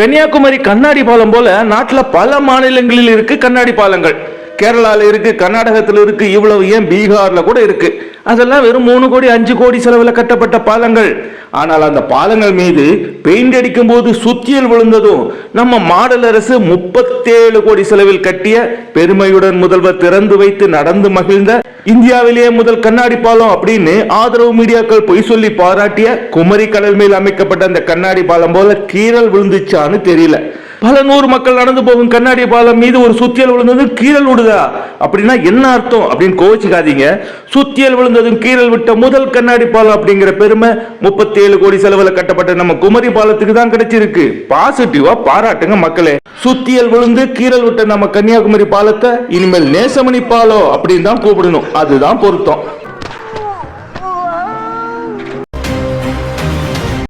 கன்னியாகுமரி கண்ணாடி பாலம் போல நாட்டில் பல மாநிலங்களில் இருக்கு கண்ணாடி பாலங்கள். கேரளாவில் இருக்கு கர்நாடகத்தில் இருக்கு இவ்வளவு ஏன் பீகார்ல கூட இருக்கு? அதெல்லாம் வெறும் மூணு கோடி அஞ்சு கோடி செலவில் கட்டப்பட்ட பாலங்கள். ஆனால் அந்த பாலங்கள் மீது பெயிண்ட் அடிக்கும் போது சுத்தியல் விழுந்ததும் நம்ம மாடல் அரசு முப்பத்தேழு கோடி செலவில் கட்டிய பெருமையுடன் முதல்வர் திறந்து வைத்து நடந்து மகிழ்ந்த இந்தியாவிலேயே முதல் கண்ணாடி பாலம் அப்படின்னு ஆதரவு மீடியாக்கள் பொய் சொல்லி பாராட்டிய குமரி கடல் மேல் அமைக்கப்பட்ட அந்த கண்ணாடி பாலம் போல கீறல் விழுந்துச்சான்னு தெரியல. பல நூறு மக்கள் நடந்து போகும் கண்ணாடி பாலம் மீது ஒரு சுத்தியல் விழுந்தது கீழல் விடுதா அப்படின்னா என்ன அர்த்தம் அப்படின்னு கோவிச்சுக்காதீங்க. சுத்தியல் விழுந்ததும் கீழல் விட்ட முதல் கண்ணாடி பாலம் அப்படிங்கிற பெருமை முப்பத்தி ஏழு கோடி செலவுல கட்டப்பட்ட நம்ம குமரி பாலத்துக்கு தான் கிடைச்சிருக்கு. பாசிட்டிவா பாராட்டுங்க மக்களே. சுத்தியல் விழுந்து கீழல் விட்ட நம்ம கன்னியாகுமரி பாலத்தை இனிமேல் நேசமணி பாலம் அப்படின்னு தான் கூப்பிடணும். அதுதான் பொருத்தம்.